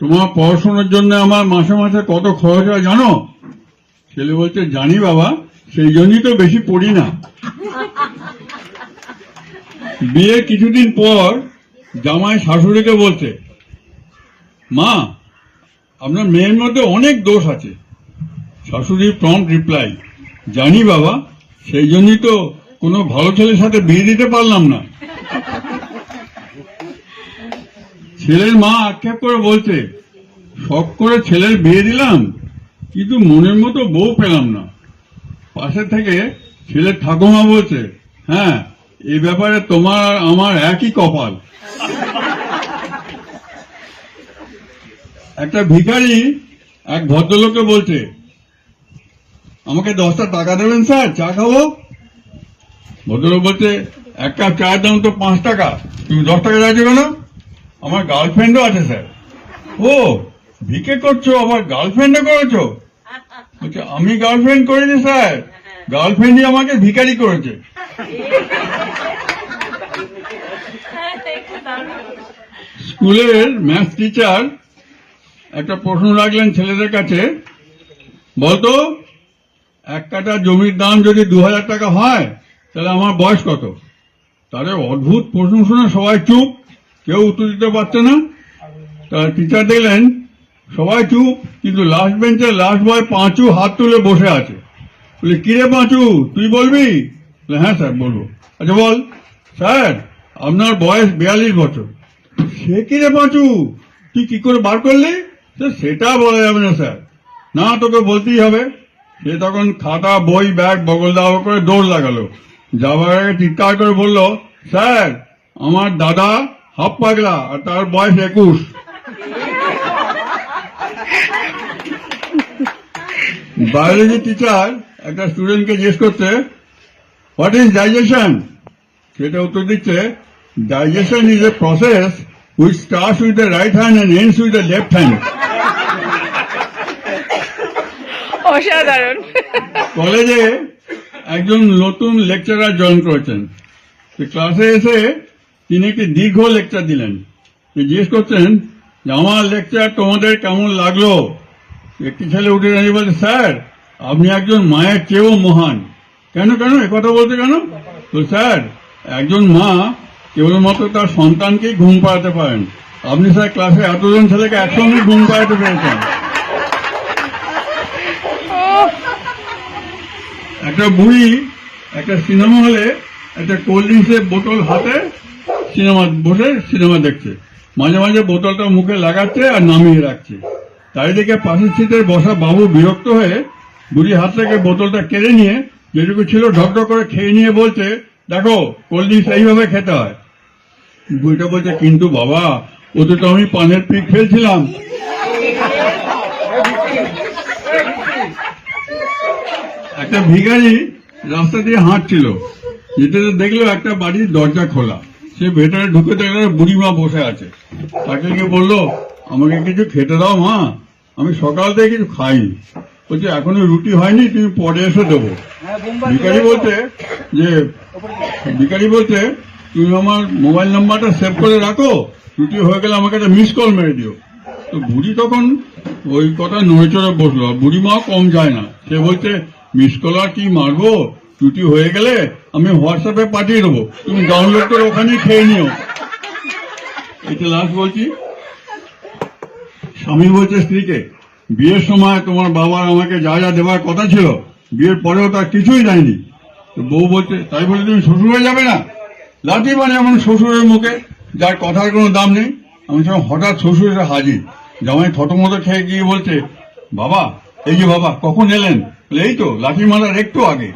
তোমার পড়াশোনার জন্য আমার মাসে মাসে কত খরচ হয় জানো? ছেলে বলছে, জানি বাবা, সেই জন্যই তো বেশি পড়ি না। বিয়ের কিছুদিন পর জামাই শাশুড়িকে বলছে, মা, আপনার মেয়ের মধ্যে অনেক দোষ আছে। শাশুড়ি প্রম্পট রিপ্লাই জানি বাবা, সেই জন্যই তো কোনো ভালো ছেলের সাথে বিয়ে দিতে পারলাম না। ছেলের মা আক্ষেপ করে বলছে, শখ করে ছেলের বিয়ে দিলাম, কিন্তু মনের মতো বউ পেলাম না। পাশে থেকে ছেলের ঠাকুমা বলছে হ্যাঁ এই ব্যাপারে তোমার, আমার একই কপাল। একটা ভিখারি এক ভদ্রলোককে বলছে, আমাকে দশটা টাকা দেবেন, স্যার? চা খাব? ভদ্রলোক বলছে, এক কাপ চায়ের দাম তো পাঁচ টাকা। তুমি দশ টাকা চাইছো কেন? আমার গার্লফ্রেন্ডও আছে স্যার ও, ভিকে করছ আবার গার্লফ্রেন্ডও করেছ? বলছে, আমি গার্লফ্রেন্ড করিনি স্যার গার্লফ্রেন্ডই আমাকে ভিখারি করেছে। স্কুলের ম্যাথ টিচার একটা প্রশ্ন রাখলেন ছেলেদের কাছে, বলতো, এক কাটা জমির দাম যদি দু হাজার টাকা হয়, তাহলে আমার বয়স কত? তাহলে অদ্ভুত প্রশ্ন শুনে সবাই চুপ। কেউ উত্তর দিতে পারছে না। তা টিচার দেখলেন সবাই চুপ কিন্তু লাস্ট বেঞ্চে লাস্ট বয় পাঁচু হাত তুলে বসে আছে। বলে কিরে পাঁচু তুই বলবি? বলে, হ্যাঁ স্যার বলব। আচ্ছা বল। স্যার আপনার বয়স বিয়াল্লিশ বছর। সে কিরে পাঁচু? তুই কি করে বার করলি? সেটা বলা যাবে না স্যার। না তোকে বলতেই হবে। সে তখন খাতা বই ব্যাগ বগল দাওয়া করে দৌড় লাগালো। যাবার আগে চিৎকার করে বলল স্যার আমার দাদা হাফ পাগলা আর তার বয়স একুশ। বায়োলজি টিচার একটা স্টুডেন্টকে জিজ্ঞেস করছে হোয়াট ইজ ডাইজেশন সেটা উত্তর দিচ্ছে digestion is a process which starts with the right hand and ends with the left hand অসাধারণ। কলেজে একজন নতুন লেকচারার জয়েন করেছেন। ক্লাসে এসে তিনি একটি দীর্ঘ লেকচার দিলেন। জিজ্ঞেস করছেন যে, আমার লেকচার তোমাদের কেমন লাগল? একটি ছেলে উঠে দাঁড়িয়ে বলছে, স্যার, আপনি একজন মায়ের চেয়েও মহান। কেন কেন? কথা বলতে কেন? তো স্যার, একজন মা কেবলমাত্র তার সন্তানকেই ঘুম পাড়াতে পারেন। আপনি স্যার ক্লাসে এতজন ছেলেকে একসঙ্গে ঘুম পাড়াতে পেরেছেন। একটা বুড়ি একটা সিনেমা হলে একটা কোল্ড ড্রিঙ্কসের বোতল হাতে সিনেমা বসে সিনেমা দেখছে। মাঝে মাঝে বোতলটা মুখে লাগাচ্ছে আর নামিয়ে রাখছে। দেখে পাশের সিটের বসা বাবু বিরক্ত হয়ে বুড়ি হাত থেকে বোতলটা কেড়ে নিয়ে যেটুকু ছিল ঢকঢক করে খেয়ে নিয়ে বলছে, দেখো, কোল্ড ড্রিঙ্কস এইভাবে খেতে হয়। বুড়িটা বলছে, কিন্তু বাবা, ওতে তো আমি পানের পিক ফেলছিলাম। একটা ভিখারি রাস্তা দিয়ে হাঁটছিল। যেতে দেখল একটা বাড়ির দরজা খোলা। সে ভেতরে ঢুকে দেখল বুড়িমা বসে আছে। তাকে গিয়ে বলল আমাকে কিছু খেতে দাও মা আমি সকাল থেকে কিছু খাইনি। বলছে এখনও রুটি হয়নি তুমি পরে এসে দেবো। ভিকারি বলতে যে ভিখারি বলতে তুমি আমার মোবাইল নাম্বারটা সেভ করে রাখো রুটি হয়ে গেলে আমাকে একটা মিস কল মেরে দিও। তো বুড়ি তখন ওই কথা নড়ে চড়ে বসল আর বুড়ি মাও কম যায় না। সে বলছে মিস কল আর কি মারবো? রুটি হয়ে গেলে আমি হোয়াটসঅ্যাপে পাঠিয়ে দেবো। তুমি ডাউনলোড করে ওখানে খেয়ে নিও। এটা লাস্ট বলছি। স্বামী বলছে, স্ত্রীকে, বিয়ের সময় তোমার বাবার আমাকে যা যা দেওয়ার কথা ছিল, বিয়ের পরেও তার কিছুই দেয়নি। বউ বলছে, তাই বলে তুমি শ্বশুর হয়ে যাবে না? লাঠি মানে এমন শ্বশুরের মুখে, যার কথার কোনো দাম নেই। আমি সব হঠাৎ শ্বশুর এসে হাজির, জামাই থতমত খেয়ে গিয়ে বলছে, বাবা, এই যে বাবা, কখন এলেন? এই তো, লাঠি মারার একটু আগে।